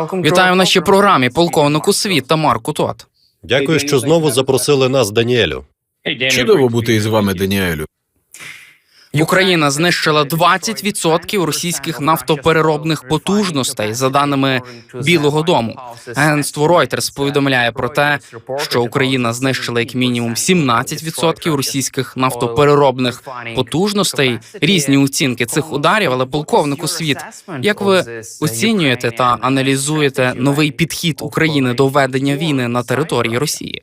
Вітаю в нашій програмі полковнику світ та Марку Тот. Дякую, що знову запросили нас, Даніелю. Чудово бути із вами, Даніелю. Україна знищила 20% російських нафтопереробних потужностей, за даними Білого Дому. Агентство Reuters повідомляє про те, що Україна знищила як мінімум 17% російських нафтопереробних потужностей. Різні оцінки цих ударів, але полковнику світ. Як ви оцінюєте та аналізуєте новий підхід України до ведення війни на території Росії?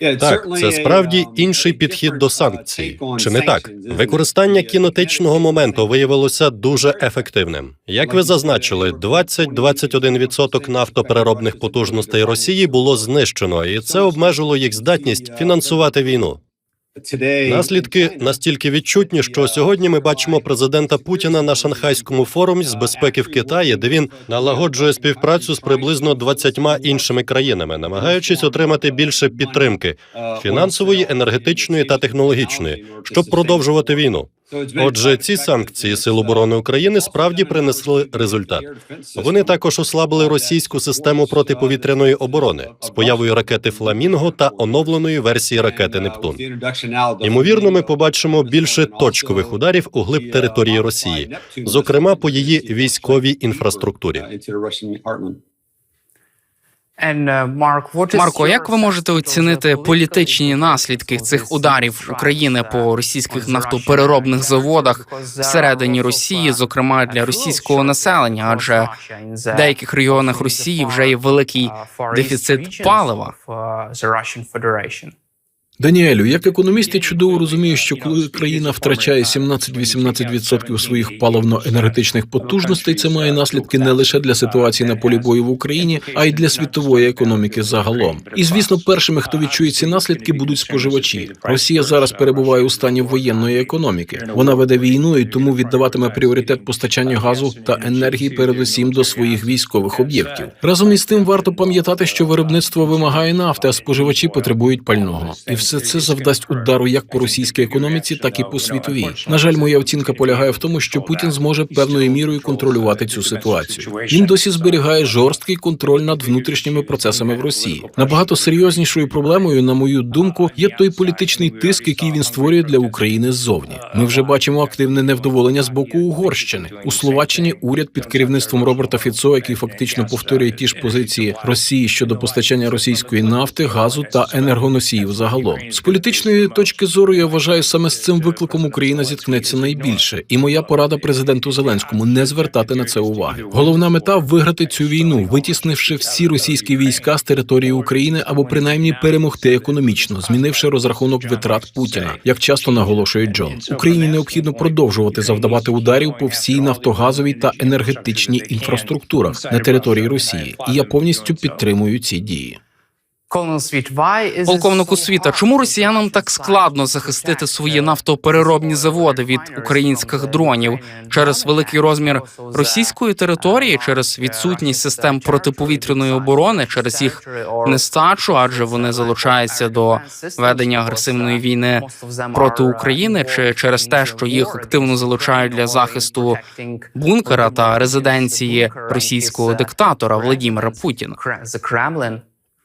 Так, це справді інший підхід до санкцій. Чи не так? Використання кінетичного моменту виявилося дуже ефективним. Як ви зазначили, 20-21% нафтопереробних потужностей Росії було знищено, і це обмежило їх здатність фінансувати війну. Наслідки настільки відчутні, що сьогодні ми бачимо президента Путіна на шанхайському форумі з безпеки в Китаї, де він налагоджує співпрацю з приблизно 20 іншими країнами, намагаючись отримати більше підтримки фінансової, енергетичної та технологічної, щоб продовжувати війну. Отже, ці санкції Сил оборони України справді принесли результат. Вони також ослабили російську систему протиповітряної оборони з появою ракети Фламінго та оновленої версії ракети Нептун. Ймовірно, ми побачимо більше точкових ударів у глиб території Росії, зокрема по її військовій інфраструктурі. Марко, як ви можете оцінити політичні наслідки цих ударів України по російських нафтопереробних заводах всередині Росії, зокрема для російського населення? Адже в деяких регіонах Росії вже є великий дефіцит палива. Даніелю, як економіст, я чудово розумію, що коли країна втрачає 17-18% своїх паливно-енергетичних потужностей, це має наслідки не лише для ситуації на полі бою в Україні, а й для світової економіки загалом. І звісно, першими, хто відчує ці наслідки, будуть споживачі. Росія зараз перебуває у стані воєнної економіки. Вона веде війну і тому віддаватиме пріоритет постачанню газу та енергії, передусім до своїх військових об'єктів. Разом із тим варто пам'ятати, що виробництво вимагає нафти, а споживачі потребують пального. І все це завдасть удару як по російській економіці, так і по світовій. На жаль, моя оцінка полягає в тому, що Путін зможе певною мірою контролювати цю ситуацію. Він досі зберігає жорсткий контроль над внутрішніми процесами в Росії. Набагато серйознішою проблемою, на мою думку, є той політичний тиск, який він створює для України ззовні. Ми вже бачимо активне невдоволення з боку Угорщини у Словаччині. Уряд під керівництвом Роберта Фіцо, який фактично повторює ті ж позиції Росії щодо постачання російської нафти, газу та енергоносіїв загалом. З політичної точки зору я вважаю, саме з цим викликом Україна зіткнеться найбільше, і моя порада президенту Зеленському не звертати на це уваги. Головна мета виграти цю війну, витіснивши всі російські війська з території України або принаймні перемогти економічно, змінивши розрахунок витрат Путіна, як часто наголошує Джон. Україні необхідно продовжувати завдавати ударів по всій нафтогазовій та енергетичній інфраструктурах на території Росії, і я повністю підтримую ці дії. Полковнику світа, чому росіянам так складно захистити свої нафтопереробні заводи від українських дронів? через великий розмір російської території, через відсутність систем протиповітряної оборони, через їх нестачу, адже вони залучаються до ведення агресивної війни проти України, чи через те, що їх активно залучають для захисту бункера та резиденції російського диктатора Владімира Путіна?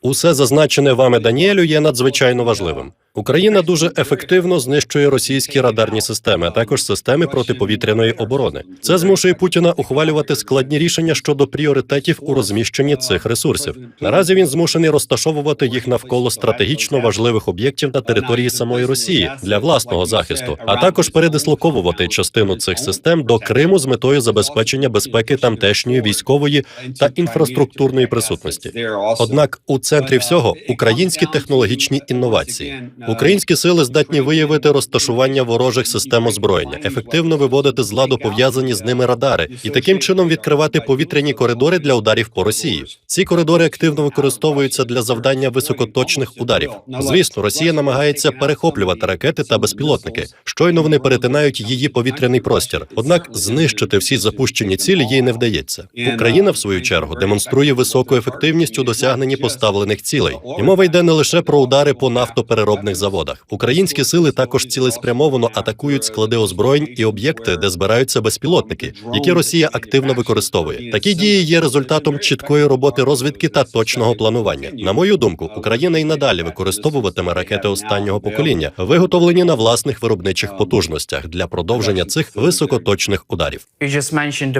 Усе зазначене вами Даніелю є надзвичайно важливим. Україна дуже ефективно знищує російські радарні системи, а також системи протиповітряної оборони. Це змушує Путіна ухвалювати складні рішення щодо пріоритетів у розміщенні цих ресурсів. Наразі він змушений розташовувати їх навколо стратегічно важливих об'єктів на території самої Росії для власного захисту, а також передислоковувати частину цих систем до Криму з метою забезпечення безпеки тамтешньої військової та інфраструктурної присутності. Однак у центрі всього українські технологічні інновації. Українські сили здатні виявити розташування ворожих систем озброєння, ефективно виводити з ладу пов'язані з ними радари і таким чином відкривати повітряні коридори для ударів по Росії. Ці коридори активно використовуються для завдання високоточних ударів. Звісно, Росія намагається перехоплювати ракети та безпілотники. Щойно вони перетинають її повітряний простір. Однак знищити всі запущені цілі їй не вдається. Україна, в свою чергу, демонструє високу ефективність у досягненні поставлених цілей. І мова йде не лише про удари по нафтопереробних ракетних заводах. Українські сили також цілеспрямовано атакують склади озброєнь і об'єкти, де збираються безпілотники, які Росія активно використовує. Такі дії є результатом чіткої роботи розвідки та точного планування. На мою думку, Україна і надалі використовуватиме ракети останнього покоління, виготовлені на власних виробничих потужностях для продовження цих високоточних ударів.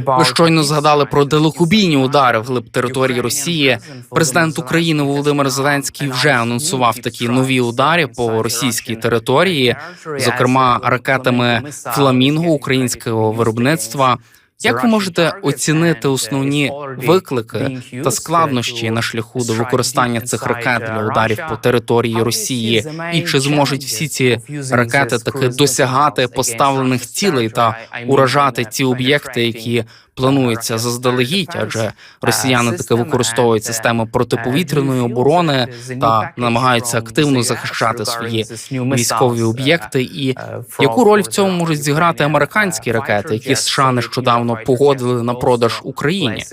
Ви щойно згадали про далекобійні удари вглиб території Росії. Президент України Володимир Зеленський вже анонсував такі нові удари по російській території, зокрема ракетами Фламінго українського виробництва. Як ви можете оцінити основні виклики та складнощі на шляху до використання цих ракет для ударів по території Росії, і чи зможуть всі ці ракети таки досягати поставлених цілей та уражати ті об'єкти, які плануються заздалегідь, адже росіяни таки використовують системи протиповітряної оборони та намагаються активно захищати свої військові об'єкти. І яку роль в цьому можуть зіграти американські ракети, які США нещодавно погодили на продаж Україні?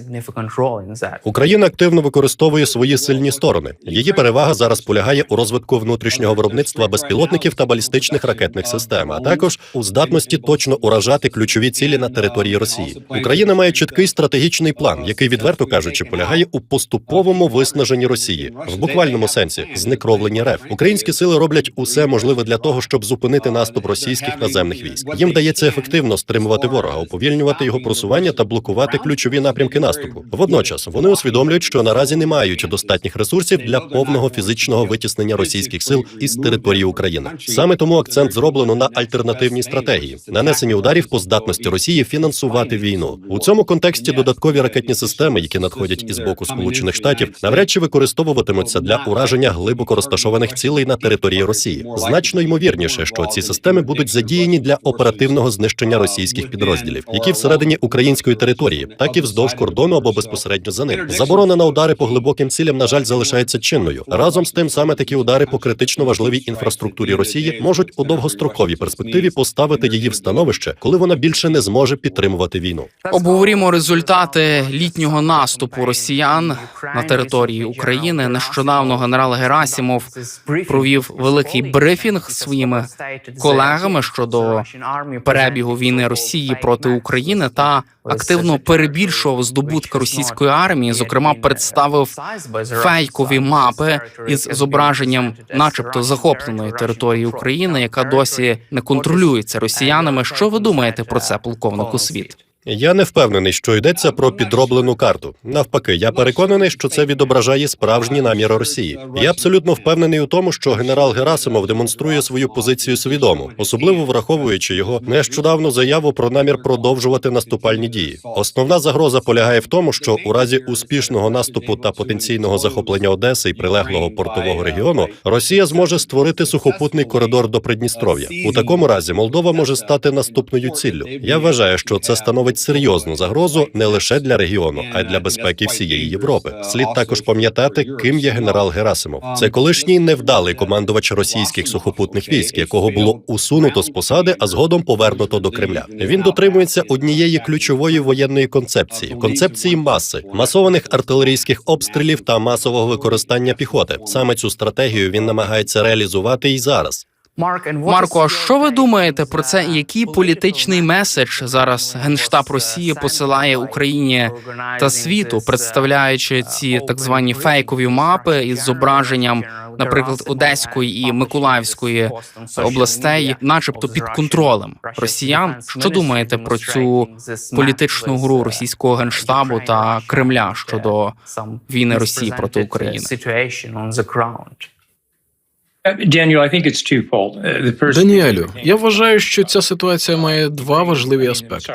Україна активно використовує свої сильні сторони. Її перевага зараз полягає у розвитку внутрішнього виробництва безпілотників та балістичних ракетних систем, а також у здатності точно уражати ключові цілі на території Росії. Україна має чіткий стратегічний план, який, відверто кажучи, полягає у поступовому виснаженні Росії в буквальному сенсі знекровленні РФ. Українські сили роблять усе можливе для того, щоб зупинити наступ російських наземних військ. Їм вдається ефективно стримувати ворога, уповільнювати його просування та блокувати ключові напрямки наступу. Водночас вони усвідомлюють, що наразі не мають достатніх ресурсів для повного фізичного витіснення російських сил із території України. Саме тому акцент зроблено на альтернативній стратегії нанесення ударів по здатності Росії фінансувати війну. Цьому контексті додаткові ракетні системи, які надходять із боку Сполучених Штатів, навряд чи використовуватимуться для ураження глибоко розташованих цілей на території Росії. Значно ймовірніше, що ці системи будуть задіяні для оперативного знищення російських підрозділів, які всередині української території, так і вздовж кордону або безпосередньо за ним. Заборона на удари по глибоким цілям, на жаль, залишається чинною. Разом з тим, саме такі удари по критично важливій інфраструктурі Росії можуть у довгостроковій перспективі поставити її в становище, коли вона більше не зможе підтримувати війну. Обговорімо результати літнього наступу росіян на території України. Нещодавно генерал Герасімов провів великий брифінг своїми колегами щодо перебігу війни Росії проти України та активно перебільшував здобутки російської армії. Зокрема, представив фейкові мапи із зображенням, начебто, захопленої території України, яка досі не контролюється росіянами. Що ви думаєте про це, полковнику світ? Я не впевнений, що йдеться про підроблену карту. Навпаки, я переконаний, що це відображає справжні наміри Росії. Я абсолютно впевнений у тому, що генерал Герасимов демонструє свою позицію свідомо, особливо враховуючи його нещодавну заяву про намір продовжувати наступальні дії. Основна загроза полягає в тому, що у разі успішного наступу та потенційного захоплення Одеси і прилеглого портового регіону Росія зможе створити сухопутний коридор до Придністров'я. У такому разі Молдова може стати наступною ціллю. Я вважаю, що це становить серйозну загрозу не лише для регіону, а й для безпеки всієї Європи. Слід також пам'ятати, ким є генерал Герасимов. Це колишній невдалий командувач російських сухопутних військ, якого було усунуто з посади, а згодом повернуто до Кремля. Він дотримується однієї ключової воєнної концепції концепції маси, масованих артилерійських обстрілів та масового використання піхоти. Саме цю стратегію він намагається реалізувати і зараз. Марко, а що ви думаєте про це? Який політичний меседж зараз генштаб Росії посилає Україні та світу, представляючи ці так звані фейкові мапи із зображенням, наприклад, Одеської і Миколаївської областей, начебто під контролем росіян? Що думаєте про цю політичну гру російського генштабу та Кремля щодо війни Росії проти України? Даніелю, я вважаю, що ця ситуація має два важливі аспекти.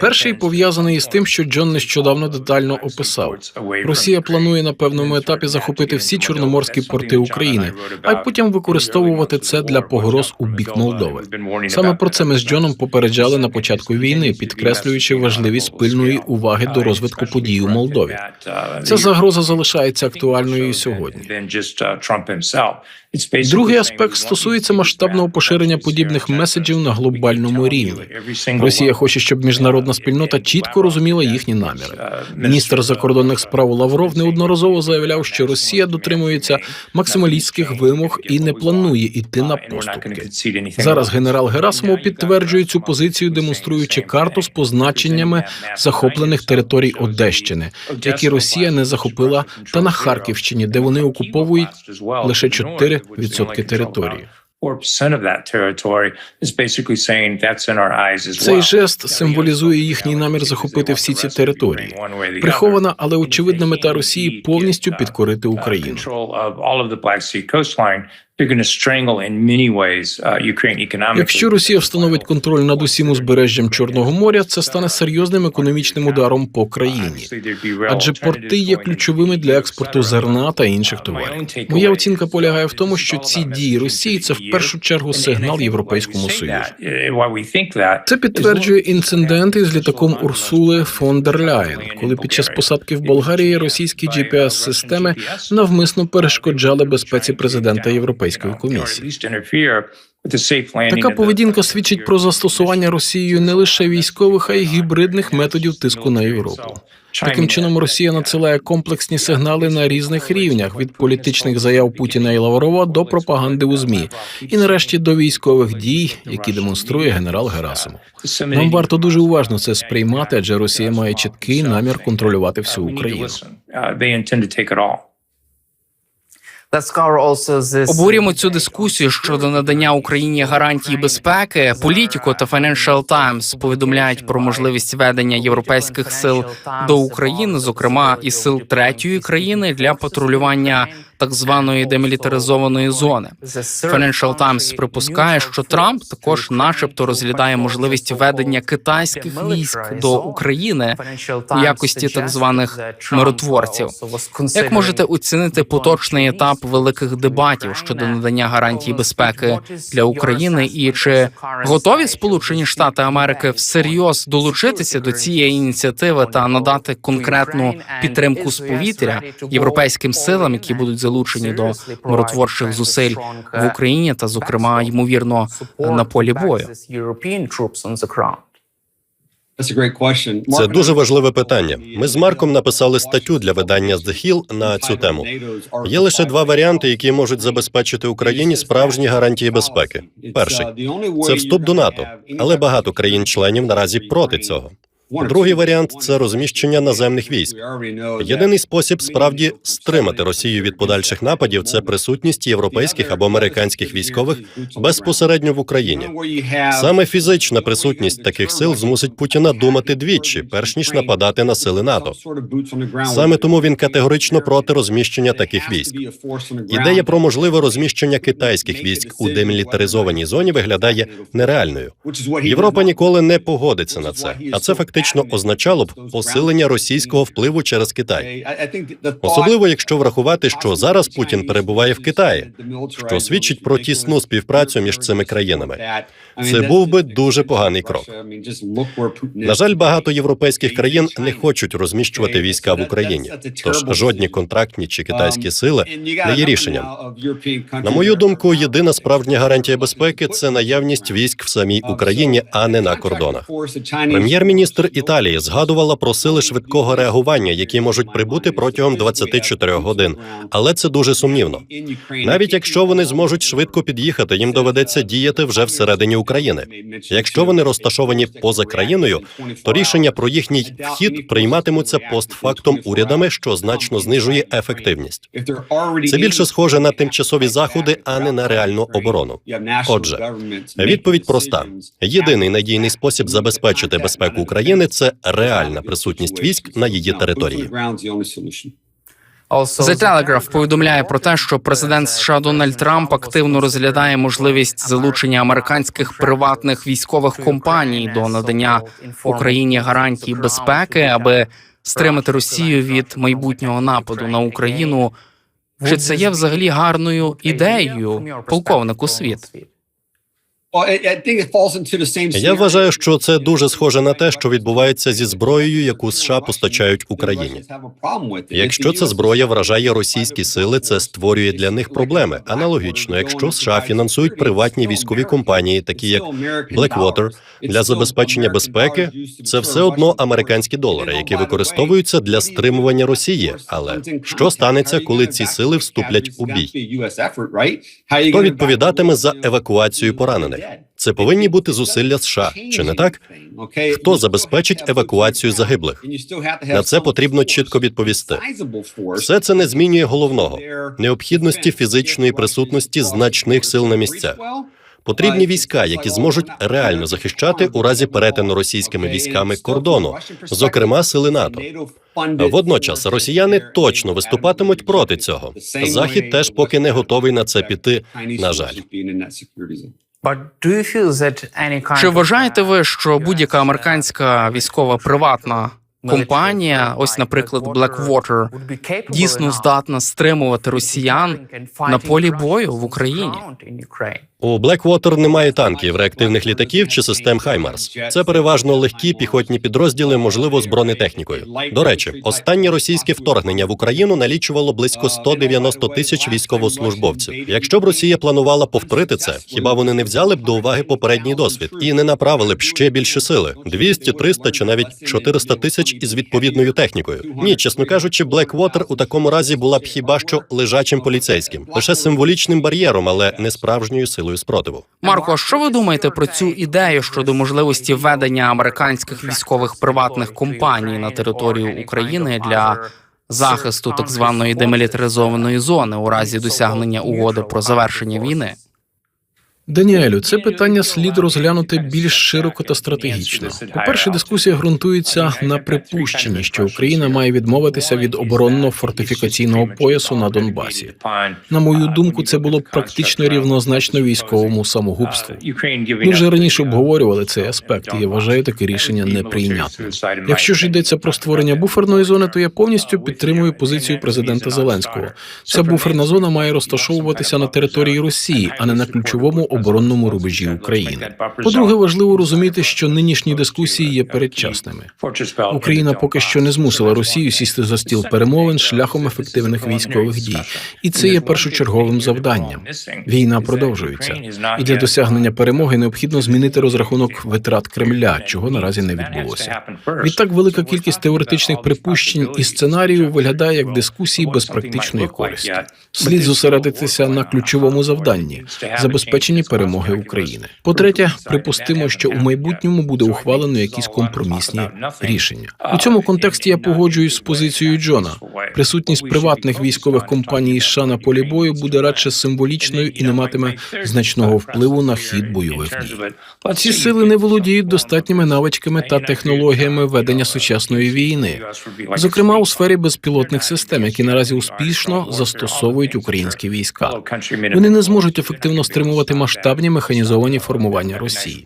Перший пов'язаний із тим, що Джон нещодавно детально описав. Росія планує на певному етапі захопити всі чорноморські порти України, а потім використовувати це для погроз у бік Молдови. Саме про це ми з Джоном попереджали на початку війни, підкреслюючи важливість пильної уваги до розвитку подій у Молдові. Ця загроза залишається актуальною і сьогодні. Другий аспект стосується масштабного поширення подібних меседжів на глобальному рівні. Росія хоче, щоб міжнародна спільнота чітко розуміла їхні наміри. Міністр закордонних справ Лавров неодноразово заявляв, що Росія дотримується максималістських вимог і не планує йти на поступки. Зараз генерал Герасимов підтверджує цю позицію, демонструючи карту з позначеннями захоплених територій Одещини, які Росія не захопила, та на Харківщині, де вони окуповують лише 4% території. Цей жест символізує їхній намір захопити всі ці території. Прихована, але очевидна мета Росії повністю підкорити Україну. Якщо Росія встановить контроль над усім узбережжям Чорного моря, це стане серйозним економічним ударом по країні. Адже порти є ключовими для експорту зерна та інших товарів. Моя оцінка полягає в тому, що ці дії Росії це в першу чергу сигнал Європейському Союзу. Це підтверджує інцидент із літаком Урсули фон дер Ляєн, коли під час посадки в Болгарії російські gps системи навмисно перешкоджали безпеці президента Європейської комісії. Така поведінка свідчить про застосування Росією не лише військових, а й гібридних методів тиску на Європу. Таким чином, Росія надсилає комплексні сигнали на різних рівнях від політичних заяв Путіна і Лаврова до пропаганди у змі, і нарешті до військових дій, які демонструє генерал Герасимов. Нам варто дуже уважно це сприймати, адже Росія має чіткий намір контролювати всю Україну. Обурюємо цю дискусію щодо надання Україні гарантій безпеки. Політіко та Financial Times повідомляють про можливість ведення європейських сил до України, зокрема і сил третьої країни для патрулювання так званої демілітаризованої зони. Financial Times припускає, що Трамп також, начебто, розглядає можливість ведення китайських військ до України у якості так званих миротворців. Як можете оцінити поточний етап великих дебатів щодо надання гарантій безпеки для України, і чи готові Сполучені Штати Америки всерйоз долучитися до цієї ініціативи та надати конкретну підтримку з повітря європейським силам, які будуть залучені до миротворчих зусиль в Україні, та зокрема ймовірно на полі бою? Це дуже важливе питання. Ми з Марком написали статтю для видання The Hill на цю тему. Є лише два варіанти, які можуть забезпечити Україні справжні гарантії безпеки. Перший це вступ до НАТО, але багато країн-членів наразі проти цього. Другий варіант це розміщення наземних військ. Єдиний спосіб справді стримати Росію від подальших нападів це присутність європейських або американських військових безпосередньо в Україні. Саме фізична присутність таких сил змусить Путіна думати двічі, перш ніж нападати на сили НАТО. Саме тому він категорично проти розміщення таких військ. Ідея про можливе розміщення китайських військ у демілітаризованій зоні виглядає нереальною. Європа ніколи не погодиться на це, а це фактично означало б посилення російського впливу через Китай. Особливо, якщо врахувати, що зараз Путін перебуває в Китаї, що свідчить про тісну співпрацю між цими країнами. Це був би дуже поганий крок. На жаль, багато європейських країн не хочуть розміщувати війська в Україні. Тож жодні контрактні чи китайські сили не є рішенням. На мою думку, єдина справжня гарантія безпеки це наявність військ в самій Україні, а не на кордонах. Прем'єр-міністр Італії згадувала про сили швидкого реагування, які можуть прибути протягом 24 годин, але це дуже сумнівно. Навіть якщо вони зможуть швидко під'їхати, їм доведеться діяти вже всередині України. Якщо вони розташовані поза країною, то рішення про їхній вхід прийматимуться постфактум урядами, що значно знижує ефективність. Це більше схоже на тимчасові заходи, а не на реальну оборону. Отже, відповідь проста: єдиний надійний спосіб забезпечити безпеку України це реальна присутність військ на її території. The Telegraph повідомляє про те, що президент США Дональд Трамп активно розглядає можливість залучення американських приватних військових компаній до надання Україні гарантій безпеки, аби стримати Росію від майбутнього нападу на Україну. Чи це є взагалі гарною ідеєю, полковнику світ? Я вважаю, що це дуже схоже на те, що відбувається зі зброєю, яку США постачають Україні. Якщо ця зброя вражає російські сили, це створює для них проблеми. Аналогічно, якщо США фінансують приватні військові компанії, такі як Blackwater, для забезпечення безпеки, це все одно американські долари, які використовуються для стримування Росії. Але що станеться, коли ці сили вступлять у бій? Хто відповідатиме за евакуацію поранених? Це повинні бути зусилля США, чи не так? Хто забезпечить евакуацію загиблих? На це потрібно чітко відповісти. Все це не змінює головного необхідності фізичної присутності значних сил на місцях. Потрібні війська, які зможуть реально захищати у разі перетину російськими військами кордону, зокрема сили НАТО. Водночас росіяни точно виступатимуть проти цього. Захід теж поки не готовий на це піти. На жаль, Чи вважаєте ви, що будь-яка американська військова приватна компанія, ось, наприклад, Blackwater, дійсно здатна стримувати росіян на полі бою в Україні? У Blackwater немає танків, реактивних літаків чи систем Хаймарс. Це переважно легкі піхотні підрозділи, можливо, з бронетехнікою. До речі, останнє російське вторгнення в Україну налічувало близько 190 тисяч військовослужбовців. Якщо б Росія планувала повторити це, хіба вони не взяли б до уваги попередній досвід і не направили б ще більше сили 200, 300 чи навіть 400 тисяч із відповідною технікою. Ні, чесно кажучи, Blackwater у такому разі була б хіба що лежачим поліцейським, лише символічним бар'єром, але не справжньою силою спротиву. Марко, що ви думаєте про цю ідею щодо можливості введення американських військових приватних компаній на територію України для захисту так званої демілітаризованої зони у разі досягнення угоди про завершення війни? Даніелю, це питання слід розглянути більш широко та стратегічно. По-перше, дискусія ґрунтується на припущенні, що Україна має відмовитися від оборонно-фортифікаційного поясу на Донбасі. На мою думку, це було б практично рівнозначно військовому самогубству. Ми вже раніше обговорювали цей аспект, і я вважаю таке рішення неприйнятним. Якщо ж йдеться про створення буферної зони, то я повністю підтримую позицію президента Зеленського. Ця буферна зона має розташовуватися на території Росії, а не на ключовому оборонному рубежі України. По-друге, важливо розуміти, що нинішні дискусії є передчасними. Україна поки що не змусила Росію сісти за стіл перемовин шляхом ефективних військових дій, і це є першочерговим завданням. Війна продовжується, і для досягнення перемоги необхідно змінити розрахунок витрат Кремля, чого наразі не відбулося. Відтак, велика кількість теоретичних припущень і сценаріїв виглядає як дискусії без практичної користі. Слід зосередитися на ключовому завданні забезпеченні перемоги України. По-третє, припустимо, що у майбутньому буде ухвалено якісь компромісні рішення. У цьому контексті я погоджуюсь з позицією Джона. Присутність приватних військових компаній США на полі бою буде радше символічною і не матиме значного впливу на хід бойових дій. Ці сили не володіють достатніми навичками та технологіями ведення сучасної війни, зокрема у сфері безпілотних систем, які наразі успішно застосовують українські війська. Вони не зможуть ефективно стримувати масштабні механізовані формування Росії.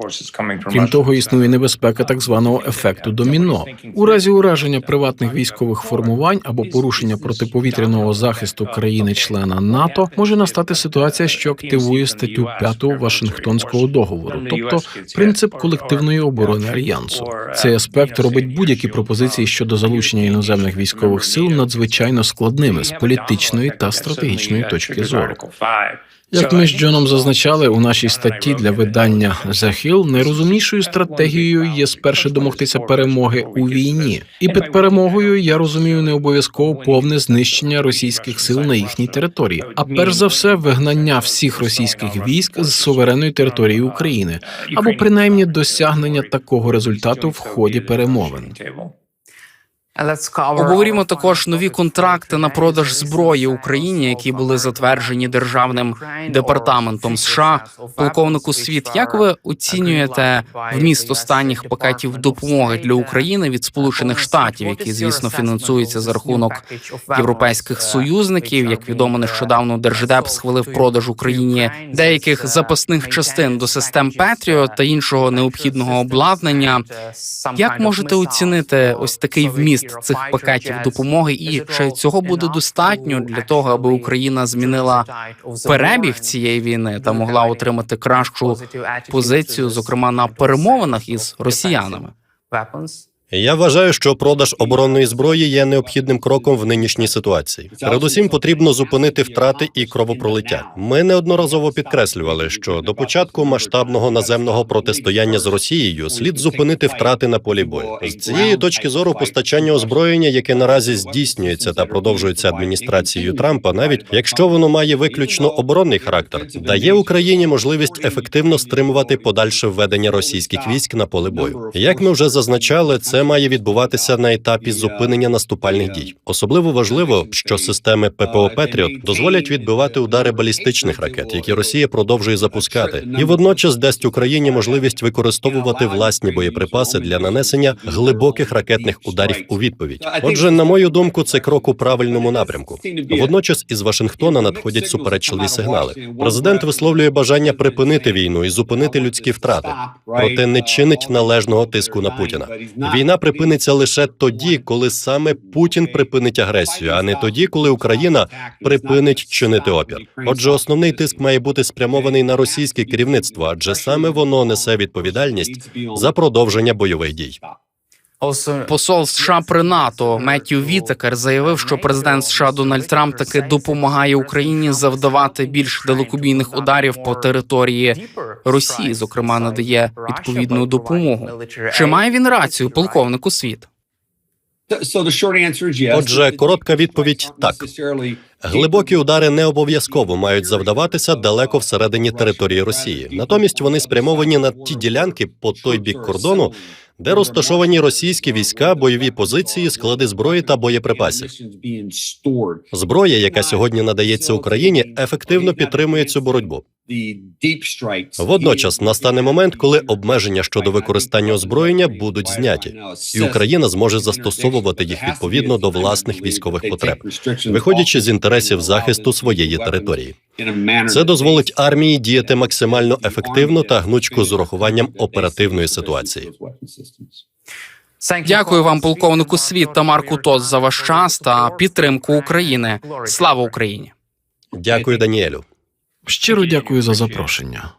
Крім того, існує небезпека так званого ефекту доміно у разі ураження приватних військових формувань або порушення протиповітряного захисту країни-члена НАТО може настати ситуація, що активує статтю 5 Вашингтонського договору, тобто принцип колективної оборони альянсу. Цей аспект робить будь-які пропозиції щодо залучення іноземних військових сил надзвичайно складними з політичної та стратегічної точки зору. Як ми з Джоном зазначали у нашій статті для видання Hill, найрозумнішою стратегією є спершу домогтися перемоги у війні, і під перемогою я розумію не обов'язково повне знищення російських сил на їхній території, а перш за все вигнання всіх російських військ з суверенної території України, або принаймні досягнення такого результату в ході перемовин. Обговорімо також нові контракти на продаж зброї Україні, які були затверджені державним департаментом США. Полковнику світ, як ви оцінюєте вміст останніх пакетів допомоги для України від Сполучених Штатів, які звісно фінансуються за рахунок європейських союзників? Як відомо, нещодавно держдеп схвалив продаж Україні деяких запасних частин до систем Петріо та іншого необхідного обладнання. Як можете оцінити ось такий вміст вміст цих пакетів допомоги, і чи цього буде достатньо для того, аби Україна змінила перебіг цієї війни та могла отримати кращу позицію, зокрема на перемовинах із росіянами? Я вважаю, що продаж оборонної зброї є необхідним кроком в нинішній ситуації. Передусім потрібно зупинити втрати і кровопролиття. Ми неодноразово підкреслювали, що до початку масштабного наземного протистояння з Росією слід зупинити втрати на полі бою. З цієї точки зору постачання озброєння, яке наразі здійснюється та продовжується адміністрацією Трампа, навіть якщо воно має виключно оборонний характер, дає Україні можливість ефективно стримувати подальше введення російських військ на поле бою. Як ми вже зазначали, це має відбуватися на етапі зупинення наступальних дій. Особливо важливо, що системи ППО Петріот дозволять відбивати удари балістичних ракет, які Росія продовжує запускати, і водночас дасть Україні можливість використовувати власні боєприпаси для нанесення глибоких ракетних ударів у відповідь. Отже, на мою думку, це крок у правильному напрямку. Водночас із Вашингтона надходять суперечливі сигнали. Президент висловлює бажання припинити війну і зупинити людські втрати, проте не чинить належного тиску на Путіна. Війна припиниться лише тоді, коли саме Путін припинить агресію, а не тоді, коли Україна припинить чинити опір. Отже, основний тиск має бути спрямований на російське керівництво, адже саме воно несе відповідальність за продовження бойових дій. Посол США при НАТО Меттью Вітекер заявив, що президент США Дональд Трамп таки допомагає Україні завдавати більш далекобійних ударів по території Росії, зокрема надає відповідну допомогу. Чи має він рацію, полковнику світ? Отже, коротка відповідь так. Глибокі удари не обов'язково мають завдаватися далеко всередині території Росії. Натомість вони спрямовані на ті ділянки по той бік кордону, де розташовані російські війська, бойові позиції, склади зброї та боєприпасів. Зброя, яка сьогодні надається Україні, ефективно підтримує цю боротьбу. Водночас настане момент, коли обмеження щодо використання озброєння будуть зняті, і Україна зможе застосовувати їх відповідно до власних військових потреб, виходячи з інтересів захисту своєї території. Це дозволить армії діяти максимально ефективно та гнучко з урахуванням оперативної ситуації. Дякую вам, полковнику світ та Марку Тос, за ваш час та підтримку України. Слава Україні! Дякую, Даніелю. Щиро дякую за запрошення.